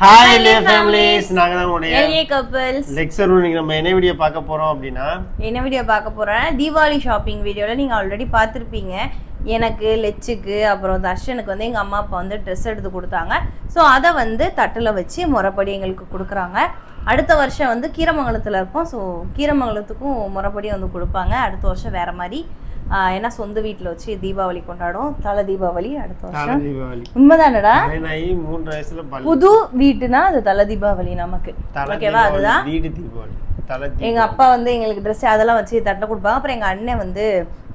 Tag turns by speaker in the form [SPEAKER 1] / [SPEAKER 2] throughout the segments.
[SPEAKER 1] Hi எல்ஏ families நாங்க தான் உங்களுடைய
[SPEAKER 2] எல்ஏ கப்பல்ஸ்
[SPEAKER 1] லெக்சர் இன்னைக்கு நம்ம என்ன வீடியோ பார்க்க போறோம் அப்படின்னா?
[SPEAKER 2] என்ன வீடியோ பார்க்க போறேன் தீபாவளி ஷாப்பிங் வீடியோவில் நீங்கள் ஆல்ரெடி பார்த்துருப்பீங்க. எனக்கு லெச்சுக்கு அப்புறம் தர்ஷனுக்கு வந்து எங்கள் அம்மா அப்பா வந்து ட்ரெஸ் எடுத்து கொடுத்தாங்க. ஸோ அதை வந்து தட்டில் வச்சு முறைப்படி எங்களுக்கு கொடுக்குறாங்க. அடுத்த வருஷம் வந்து கீரமங்கலத்தில் இருப்போம் ஸோ கீரமங்கலத்துக்கும் முறைப்படி வந்து கொடுப்பாங்க. அடுத்த வருஷம் வேற மாதிரி ஏன்னா சொந்த வீட்டில் வச்சு தீபாவளி கொண்டாடுவோம். தலை தீபாவளி அடுத்த வருஷம். உண்மைதானடா?
[SPEAKER 1] மூன்று வயசுல
[SPEAKER 2] புது வீட்டுனா அது தலை தீபாவளி நமக்கு. ஓகேவா அதுதான்.
[SPEAKER 1] வீடு தீபாவளி.
[SPEAKER 2] எங்க அப்பா வந்து எங்களுக்கு ட்ரெஸ் அதெல்லாம் வச்சு தட்டை கொடுப்பாங்க. அப்புறம் எங்க அண்ணன் வந்து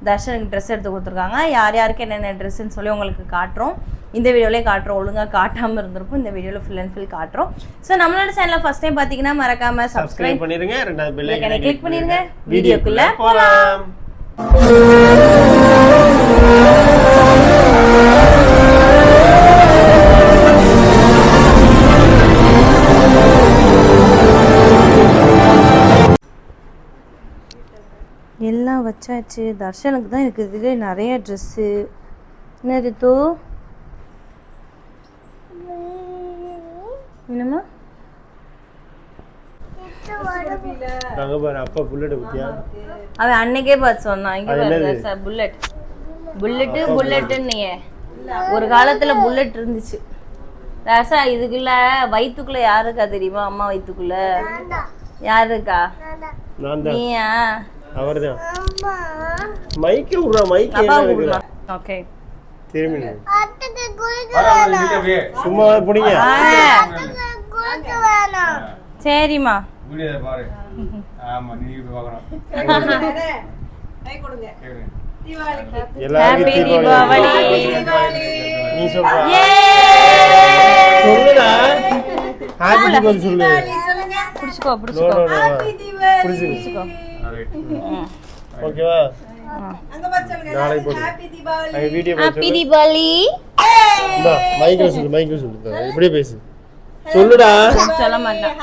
[SPEAKER 2] தர்ஷனுக்கு ட்ரெஸ் எடுத்து கொடுத்துருக்காங்க. யார் யாருக்கு என்னென்ன ட்ரெஸ்ன்னு சொல்லி உங்களுக்கு காட்டுறோம். இந்த வீடியோலேயே காட்டுறோம். ஒழுங்கா காட்டாம இருந்திருக்கும். இந்த வீடியோல ஃபுல் அண்ட் ஃபுல் காட்டுறோம். ஸோ நம்மளோட சேனலை ஃபர்ஸ்ட் டைம் பார்த்தீங்கன்னா மறக்காம
[SPEAKER 1] சப்ஸ்கிரைப் பண்ணிருங்க. ரெண்டாவது பெல்
[SPEAKER 2] Bell icon-ஐ
[SPEAKER 1] ஐக்கனை
[SPEAKER 2] click பண்ணிருங்க.
[SPEAKER 1] வீடியோக்குள்ள போலாம்.
[SPEAKER 2] எல்லாம் வச்சாச்சு. தர்ஷனுக்கு தான் இருக்குது. நிறைய ட்ரெஸ்ஸு என்ன ரித்து என்னம்மா?
[SPEAKER 1] அங்க பாரு அப்பா புல்லட் குத்தியா?
[SPEAKER 2] அவன் அன்னைக்கே பார்த்து சொன்னான். இங்க பாருங்க? சார் புல்லட் புல்லட்டு புல்லட்டுன்னு ஒரு காலத்துல புல்லட் இருந்துச்சு. ராசா இதுக்குள்ள வயித்துக்குள்ள யாருக்கா தெரியுமா? அம்மா வயித்துக்குள்ள. யாருக்கா நீயா?
[SPEAKER 1] அவர்தான் மைக்க விடுறா மைக்க
[SPEAKER 2] அப்பா
[SPEAKER 1] என்ன
[SPEAKER 2] கூடலாம்
[SPEAKER 1] வைக்கிறா?
[SPEAKER 2] ஓகே.
[SPEAKER 1] திரும்பி நில்லு. சும்மா பிடிங்க.
[SPEAKER 2] சரிம்மா.
[SPEAKER 3] வீடியோ பாரு. ஆமா நீ இப்ப பார்க்கணும்.
[SPEAKER 1] எல்லாருக்கும்
[SPEAKER 2] Happy
[SPEAKER 1] தீபாவளி.
[SPEAKER 2] தீபாவளி.
[SPEAKER 1] நீ சொல்றா.
[SPEAKER 2] Yay!
[SPEAKER 1] சொல்லுடா. ஹாப்பி தீபாவளி சொல்லு.
[SPEAKER 2] புடிச்சுக்கோ
[SPEAKER 1] நோ
[SPEAKER 2] புடிச்சுக்கோ
[SPEAKER 1] நோ நோ புடிச்சு
[SPEAKER 2] புடிச்சுக்கோ. ம்.
[SPEAKER 1] ஓகேவா நாளைக்கு போடு அங்க வீடியோ
[SPEAKER 2] ஹாப்பி தீபாவளி.
[SPEAKER 1] இந்தா மைக்ல சொல்லு மைக்ல சொல்லு. இந்தா, இப்படியே பேசு. சொல்லுடா.
[SPEAKER 2] சொல்ல மாட்டான்.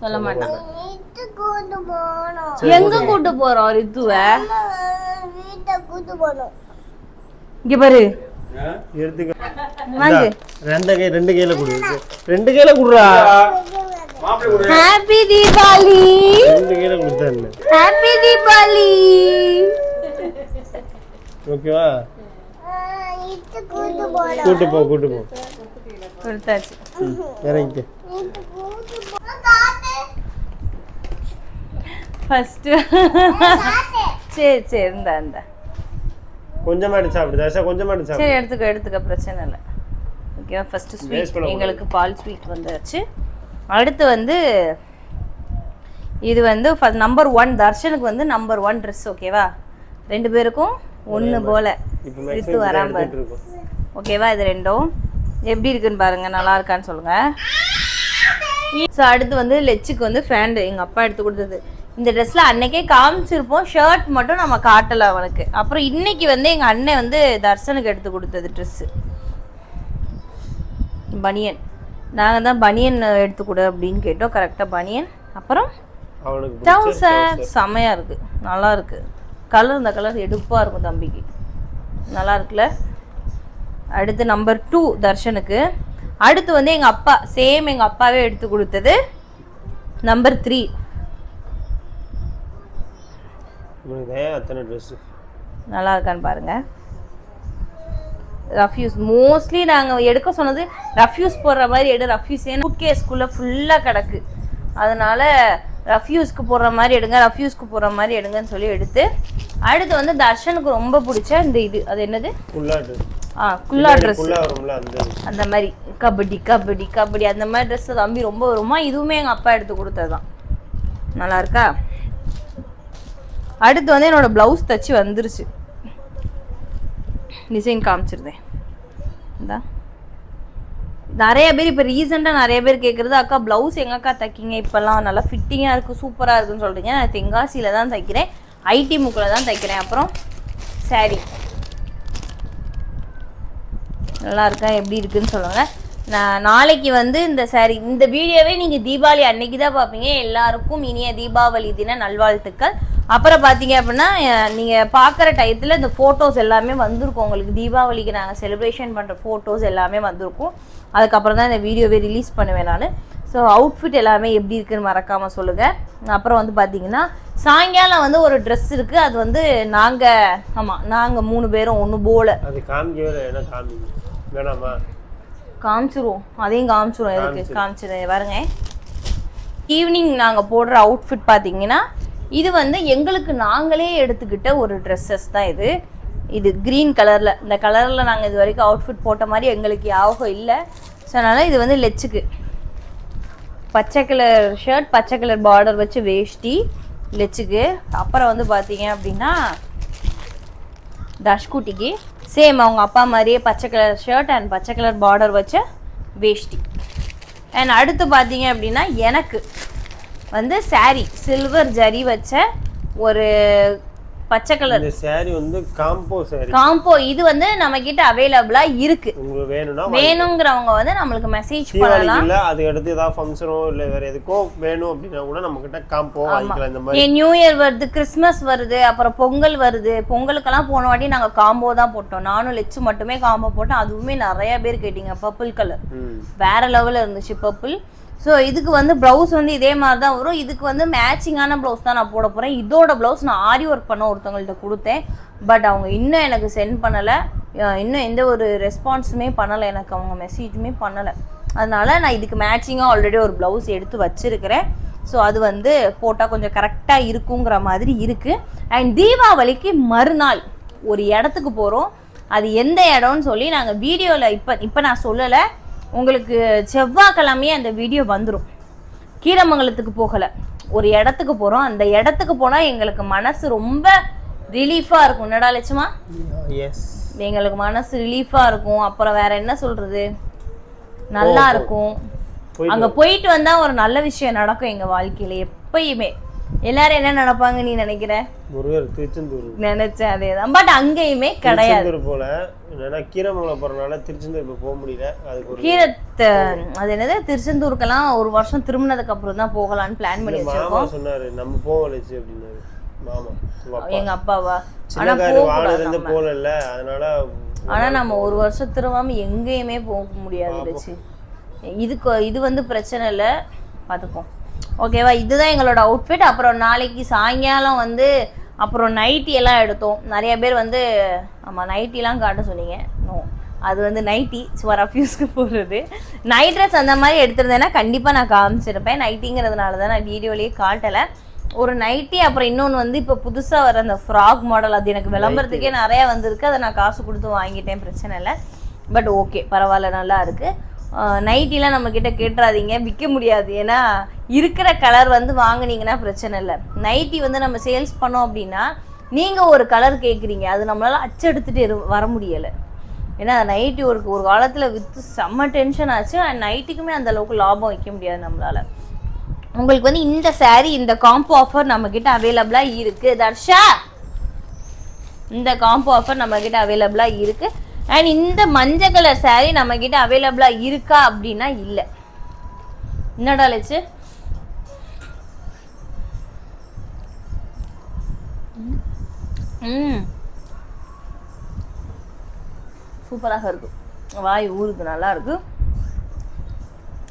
[SPEAKER 2] சொல்ல மாட்டான். எங்க கூட்டு போறோம் ரித்துவ? இங்க பாரு.
[SPEAKER 1] ரெண்டு கை ரெண்டு கையில கொடு. ரெண்டு கையில குடுறா.
[SPEAKER 2] ஹாப்பி தீபாவளி
[SPEAKER 1] ரெண்டு கையில கொடுத்தா என்ன?
[SPEAKER 2] ஹாப்பி தீபாவளி
[SPEAKER 1] ஓகேவா? கூட்டு போ கூட்டு போ.
[SPEAKER 2] கொடுத்தாச்சு. ஃபர்ஸ்ட் சரி சரி இந்தா இந்தா.
[SPEAKER 1] கொஞ்சமா எடுத்து சாப்பிடு தசா கொஞ்சமா எடுத்து
[SPEAKER 2] சரி எடுத்துக்க எடுத்துக்க பிரச்சனை இல்லை. ஓகேவா ஃபர்ஸ்ட் ஸ்வீட். எங்களுக்கு பால் ஸ்வீட் வந்துருச்சு அடுத்து வந்து இது வந்து நம்பர் ஒன் தர்ஷனுக்கு வந்து நம்பர் ஒன் ட்ரெஸ் ஓகேவா ரெண்டு பேருக்கும் ஒன்று போல.
[SPEAKER 1] மேக்ஸிமம்
[SPEAKER 2] வராம ஓகேவா இது ரெண்டும்? எப்படி இருக்குன்னு பாருங்க நல்லா இருக்கான்னு சொல்லுங்க. ஸோ அடுத்து வந்து லெச்சுக்கு வந்து ஃபேண்டு எங்கள் அப்பா எடுத்து கொடுத்தது. இந்த ட்ரெஸ்ல அன்னைக்கே காமிச்சிருப்போம். ஷர்ட் மட்டும் நம்ம காட்டல அவனுக்கு. அப்புறம் இன்னைக்கு வந்து எங்கள் அண்ணன் வந்து தர்ஷனுக்கு எடுத்து கொடுத்தது ட்ரெஸ்ஸு பனியன். நாங்கள் தான் பனியன் எடுத்து கொடு அப்படின்னு கேட்டோம். கரெக்டாக பனியன். அப்புறம் டவுசர் செமையாக இருக்கு. நல்லா இருக்கு. கலர் இந்த கலர் எடுப்பாக இருக்கும் தம்பிக்கு. நல்லா இருக்குல்ல? அடுத்து நம்பர் டூ தர்ஷனுக்கு. அடுத்து வந்து எங்கள் அப்பா சேம் எங்கள் அப்பாவே எடுத்து கொடுத்தது. நம்பர் த்ரீ
[SPEAKER 1] அத்தனை ட்ரெஸ்
[SPEAKER 2] நல்லா இருக்கான்னு பாருங்க. ரஃப்யூஸ் மோஸ்ட்லி நாங்கள் எடுக்க சொன்னது ரஃப்யூஸ் போடுற மாதிரி எடு ரஃப்யூஸ் ஏன்னா கேஸ்குள்ளே ஃபுல்லாக கிடக்கு. அதனால ரஃப்யூஸ்க்கு போடுற மாதிரி எடுங்க ரஃப்யூஸ்க்கு போடுற மாதிரி எடுங்கன்னு சொல்லி எடுத்து அடுத்து வந்து தர்ஷனுக்கு ரொம்ப பிடிச்ச இந்த இது. அது என்னது? ஆ குல்லா ட்ரெஸ்
[SPEAKER 1] அந்த
[SPEAKER 2] அந்த மாதிரி. கபடி கபடி கபடி. அந்த மாதிரி ட்ரெஸ் தம்பி ரொம்ப வருமா? இதுவுமே எங்கள் அப்பா எடுத்து கொடுத்தது தான் நல்லா இருக்கா? அடுத்து வந்து என்னோட ப்ளவுஸ் தச்சு வந்துருச்சு. டிசைன் காமிச்சிருந்தேன். இந்தா. நிறைய பேர் இப்போ ரீசெண்டாக நிறைய பேர் கேட்குறது அக்கா ப்ளவுஸ் எங்கக்கா தைக்கிங்க? இப்போல்லாம் நல்லா ஃபிட்டிங்காக இருக்குது சூப்பராக இருக்குன்னு சொல்கிறீங்க நான் தெங்காசியில் தான் தைக்கிறேன். ஐடி முக்கில் தான் தைக்கிறேன். அப்புறம் சாரி நல்லா இருக்கா? எப்படி இருக்குன்னு சொல்லுங்கள் நான் நாளைக்கு வந்து இந்த சாரி இந்த வீடியோவே நீங்கள் தீபாவளி அன்னைக்கு தான் பார்ப்பீங்க. எல்லாருக்கும் இனிய தீபாவளி தின நல்வாழ்த்துக்கள். அப்புறம் பார்த்தீங்க அப்படின்னா அஹ், நீங்க பார்க்குற டயத்தில் இந்த ஃபோட்டோஸ் எல்லாமே வந்திருக்கும். உங்களுக்கு தீபாவளிக்கு நாங்கள் செலிப்ரேஷன் பண்ற ஃபோட்டோஸ் எல்லாமே வந்திருக்கும். அதுக்கப்புறம் தான் இந்த வீடியோவே ரிலீஸ் பண்ணுவேன் நான். ஸோ அவுட்ஃபிட் எல்லாமே எப்படி இருக்குன்னு மறக்காம சொல்லுங்க. அப்புறம் வந்து பார்த்தீங்கன்னா சாயங்காலம் வந்து ஒரு ட்ரெஸ் இருக்கு. அது வந்து நாங்க ஆமா நாங்க மூணு பேரும் ஒன்று போல.
[SPEAKER 1] அது வேணாமா?
[SPEAKER 2] காமிச்சிருவோம். அதையும் காமிச்சிருவோம். எதுக்கு? காமிச்சிருவேன் பாருங்க. ஈவினிங் நாங்கள் போடுற அவுட்ஃபிட் பார்த்தீங்கன்னா இது வந்து எங்களுக்கு நாங்களே எடுத்துக்கிட்ட ஒரு ட்ரெஸ்ஸஸ் தான் இது. இது க்ரீன் கலரில் இந்த கலரில் நாங்கள் இது வரைக்கும் அவுட்ஃபிட் போட்ட மாதிரி எங்களுக்கு யாபகம் இல்லை. ஸோ அதனால் இது வந்து லெச்சுக்கு. பச்சை கலர் ஷர்ட் பச்சை கலர் பார்டர் வச்சு வேஷ்டி லெச்சுக்கு. அப்புறம் வந்து பார்த்தீங்க அப்படின்னா தஷ்குட்டிக்கு. சேம் அவங்க அப்பா மாதிரியே பச்சை கலர் ஷர்ட் அண்ட் பச்சை கலர் பார்டர் வச்ச வேஷ்டி. அண்ட் அடுத்து பார்த்தீங்க அப்படின்னா எனக்கு. வந்து saree சில்வர் ஜரி வச்ச ஒரு பச்சை கலர்
[SPEAKER 1] saree வந்து காம்போ saree.
[SPEAKER 2] காம்போ இது வந்து நம்ம கிட்ட அவைலபிளா இருக்கு.
[SPEAKER 1] உங்களுக்கு வேணும்னா
[SPEAKER 2] வேணுங்கிறவங்க வந்து நம்மளுக்கு மெசேஜ் பண்ணலாம்.
[SPEAKER 1] இல்ல அது அடுத்து ஏதாவது ஃபங்க்ஷனோ இல்ல வேற எதுக்கோ வேணும் அப்படின்னா கூட நம்ம கிட்ட காம்போ வாங்கிக்கலாம். இந்த மாதிரி
[SPEAKER 2] நியூ இயர் வருது கிறிஸ்மஸ் வருது அப்புறம் பொங்கல் வருது. பொங்கலுக்கெல்லாம் போன வாட்டி நாங்கள் காம்போ தான் போட்டோம். நானும் லெச்சு மட்டுமே காம்போ போட்டோம் அதுவுமே நிறைய பேர் கேட்டீங்க பர்பிள் கலர் வேற லெவலில் இருந்துச்சு பர்பிள் ஸோ இதுக்கு வந்து ப்ளவுஸ் வந்து இதே மாதிரி தான் வரும். இதுக்கு வந்து மேட்சிங்கான ப்ளவுஸ் தான் நான் போட போகிறேன் இதோட ப்ளவுஸ் நான் ஆரி ஒர்க் பண்ண ஒருத்தவங்கள்ட்ட கொடுத்தேன். பட் அவங்க இன்னும் எனக்கு சென்ட் பண்ணலை. இன்னும் எந்த ஒரு ரெஸ்பான்ஸுமே பண்ணலை. எனக்கு அவங்க மெசேஜுமே பண்ணலை. அதனால் நான் இதுக்கு மேட்சிங்காக ஆல்ரெடி ஒரு ப்ளவுஸ் எடுத்து வச்சுருக்கிறேன். ஸோ அது வந்து போட்டால் கொஞ்சம் கரெக்டாக இருக்குங்கிற மாதிரி இருக்குது அண்ட் தீபாவளிக்கு மறுநாள் ஒரு இடத்துக்கு போகிறோம் அது எந்த இடம்னு சொல்லி நாங்கள் வீடியோவில் இப்போ இப்போ நான் சொல்லலை. உங்களுக்கு செவ்வாய்க்கிழமையே அந்த வீடியோ வந்துடும் கீரமங்கலத்துக்கு போகலை. ஒரு இடத்துக்கு போகிறோம் அந்த இடத்துக்கு போனால் எங்களுக்கு மனசு ரொம்ப ரிலீஃபாக இருக்கும். என்னடா லட்சமா?
[SPEAKER 1] எஸ்
[SPEAKER 2] எங்களுக்கு மனசு ரிலீஃபாக இருக்கும். அப்புறம் வேற என்ன சொல்றது? நல்லா இருக்கும். அங்க போயிட்டு வந்தா ஒரு நல்ல விஷயம் நடக்கும் எங்க வாழ்க்கையில. எப்பயுமே. எல்லாரும் என்ன நினைப்பாங்க நீ நினைக்கிற?
[SPEAKER 1] முருகர் திருச்செந்தூர்.
[SPEAKER 2] நினைச்சேன் அதேதான். பட் அங்கேயுமே கிடையாது.
[SPEAKER 1] போல என்னன்னா கீரமங்கலம் போறனால திருச்செந்தூர் இப்ப போக முடியல. அதுக்கு ஒரு
[SPEAKER 2] கீரை த- அது என்னது? திருச்செந்தூருக்கெல்லாம் ஒரு வருஷம் திரும்பினதுக்கு அப்புறம் தான் போகலான்னு பிளான் பண்ணி வச்சிருக்கோம்
[SPEAKER 1] சொன்னாரு நம்ம போகலச்சு அப்படின்னாரு. மாமா
[SPEAKER 2] எங்க அப்பாவா? ஆனா போக
[SPEAKER 1] வானதுல. போகல அதனால
[SPEAKER 2] ஆனா நம்ம ஒரு வருஷம் திரும்பாம எங்கேயுமே போக முடியாது இதுக்கு இது வந்து பிரச்சனை இல்லை. பார்த்துப்போம் ஓகேவா? இதுதான் எங்களோட அவுட்ஃபிட் அப்புறம் நாளைக்கு சாயங்காலம் வந்து அப்புறம் நைட்டி எல்லாம் எடுத்தோம். நிறைய பேர் வந்து ஆமாம் நைட்டிலாம் காட்ட சொன்னீங்க. நோ அது வந்து நைட்டி சுவர் அஃப்யூஸ்க்கு போடுறது. நைட் ட்ரெஸ் அந்த மாதிரி எடுத்திருந்தேன்னா கண்டிப்பாக நான் காமிச்சிருப்பேன். நைட்டிங்கிறதுனால தான் நான் வீடியோலேயே காட்டலை. ஒரு நைட்டி அப்புறம் இன்னொன்று வந்து இப்போ புதுசாக வர அந்த ஃப்ராக் மாடல் அது எனக்கு விளம்பரத்துக்கே நிறையா வந்திருக்கு. அதை நான் காசு கொடுத்து வாங்கிட்டேன். பிரச்சனை இல்லை. பட் ஓகே பரவாயில்ல நல்லா இருக்கு. நைட்டிலாம் நம்மக்கிட்ட கேட்டுறாதீங்க. விற்க முடியாது. ஏன்னா இருக்கிற கலர் வந்து வாங்குனீங்கன்னா பிரச்சனை இல்லை. நைட்டி வந்து நம்ம சேல்ஸ் பண்ணோம் அப்படின்னா நீங்கள் ஒரு கலர் கேட்குறீங்க அது நம்மளால் அச்செடுத்துட்டு வர முடியலை. ஏன்னா நைட்டி ஒரு ஒரு காலத்தில் விற்று செம்ம டென்ஷன் ஆச்சு. அண்ட் நைட்டுக்குமே அந்த அளவுக்கு லாபம் வைக்க முடியாது நம்மளால. உங்களுக்கு வந்து இந்த சாரீ இந்த காம்போ ஆஃபர் நம்மக்கிட்ட அவைலபிளாக இருக்குது தர்ஷா! இந்த காம்போ ஆஃபர் நம்மக்கிட்ட அவைலபிளாக இருக்குது அண்ட் இந்த மஞ்சள் கலர் சாரீ நம்ம கிட்ட அவைலபிளா இருக்கா அப்படின்னா இல்ல. என்னடா லட்சு? ம். சூப்பராக இருக்கும் வாய் ஊறுது நல்லா இருக்கு.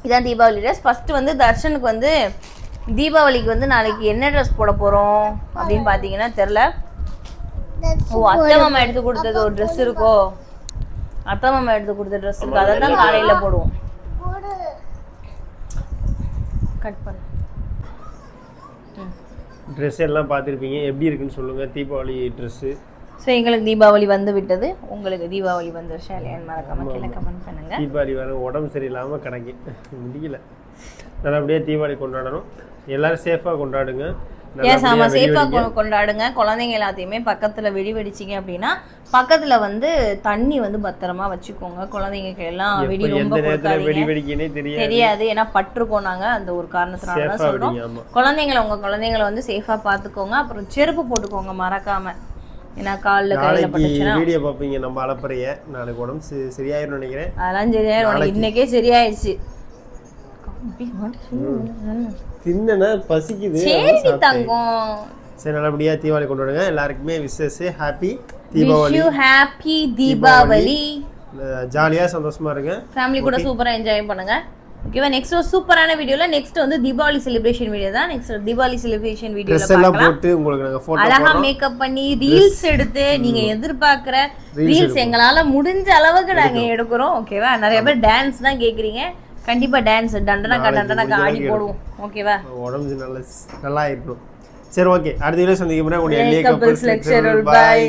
[SPEAKER 2] இதான் தீபாவளி ட்ரெஸ் ஃபர்ஸ்ட் வந்து தர்ஷனுக்கு வந்து தீபாவளிக்கு வந்து நாளைக்கு என்ன ட்ரெஸ் போட போறோம் அப்படின்னு பார்த்தீங்கன்னா தெரில ஓ அத்தை மாமா எடுத்து கொடுத்தது ஒரு ட்ரெஸ் இருக்கோ? அத்தை மாமா எடுத்து கொடுத்த ட்ரெஸ் இருக்கு அதை தான் காலையில போடுவோம். கட் பண்ணு.
[SPEAKER 1] ட்ரெஸ் எல்லாம் பார்த்துருப்பீங்க. எப்படி இருக்குன்னு சொல்லுங்க. தீபாவளி ட்ரெஸ்ஸு
[SPEAKER 2] ஸோ எங்களுக்கு தீபாவளி வந்து விட்டது. உங்களுக்கு தீபாவளி வந்துருச்சா இல்லையான்னு மறக்காம கீழே கமெண்ட் பண்ணுங்க.
[SPEAKER 1] தீபாவளி வர உடம்பு சரியில்லாமல் கிடக்கு. முடியல. நல்லபடியாக தீபாவளி கொண்டாடணும். எல்லாரும் சேஃபாக கொண்டாடுங்க.
[SPEAKER 2] ஏன் ஆமா
[SPEAKER 1] நல்லபடியா வெடி
[SPEAKER 2] சேஃபா
[SPEAKER 1] வெடிங்க.
[SPEAKER 2] கொண்டாடுங்க. குழந்தைங்க எல்லாத்தையுமே பக்கத்துல வெடி வெடிச்சிங்க அப்படின்னா பக்கத்துல வந்து தண்ணி வந்து பத்திரமா வச்சுக்கோங்க. குழந்தைங்களுக்கு எல்லாம் வெடி ரொம்ப
[SPEAKER 1] தெரியாது.
[SPEAKER 2] ஏன்னா பட்டிருக்கோம் நாங்க அந்த ஒரு காரணத்தினால தான்
[SPEAKER 1] சேஃபாக ஆமாம்
[SPEAKER 2] குழந்தைங்களை உங்க குழந்தைங்களை வந்து சேஃபா பாத்துக்கோங்க அப்புறம் செருப்பு போட்டுக்கோங்க மறக்காம. ஏன்னா கால்ல கையில பட்டுச்சுன்னா.
[SPEAKER 1] வீடியோ பார்ப்பீங்க. நம்ம அலப்பறைய. நாளைக்கு உடம்பு சி- சரியாயிரும்னு நினைக்கிறேன்.
[SPEAKER 2] அதெல்லாம் சரியாயிரும். இன்னைக்கே சரியாயிடுச்சு
[SPEAKER 1] தின்னனா பசிக்குது.
[SPEAKER 2] சரி தங்கம்.
[SPEAKER 1] சரி நல்லபடியாக தீபாவளி கொண்டாடுங்க. எல்லாருக்குமே Vishesh happy Deepavali.
[SPEAKER 2] You happy Deepavali.
[SPEAKER 1] ஜாலியாக சந்தோஷமா இருங்க.
[SPEAKER 2] ஃபேமிலி கூட சூப்பரா என்ஜாய் பண்ணுங்க. ஓகேவா நெக்ஸ்ட் ஒரு சூப்பரான வீடியோல நெக்ஸ்ட் வந்து தீபாவளி செலிப்ரேஷன் வீடியோ தான். நெக்ஸ்ட் தீபாவளி செலிப்ரேஷன் வீடியோல பார்க்கலாம்.
[SPEAKER 1] போட்டு உங்களுக்கு நாங்கள் ஃபோட்டோ
[SPEAKER 2] அழகா மேக்கப் பண்ணி ரீல்ஸ் எடுத்து நீங்க எதிர்பார்க்கிற ரீல்ஸ் எங்களால முடிஞ்ச அளவுக்கு நாங்க எடுக்கிறோம். ஓகேவா நிறைய பேர் டான்ஸ் தான் கேக்குறீங்க. கண்டிப்பா டான்ஸ் டண்டனக்கா டண்டனக்கா ஆடி போடுவோம். ஓகேவா?
[SPEAKER 1] உடம்பு நல்லா நல்லா இருக்கணும் சரி ஓகே. அடுத்த வீடியோ சந்திக்கும் முறை உங்களுடைய
[SPEAKER 2] lecture,
[SPEAKER 1] லெக்சர். பாய்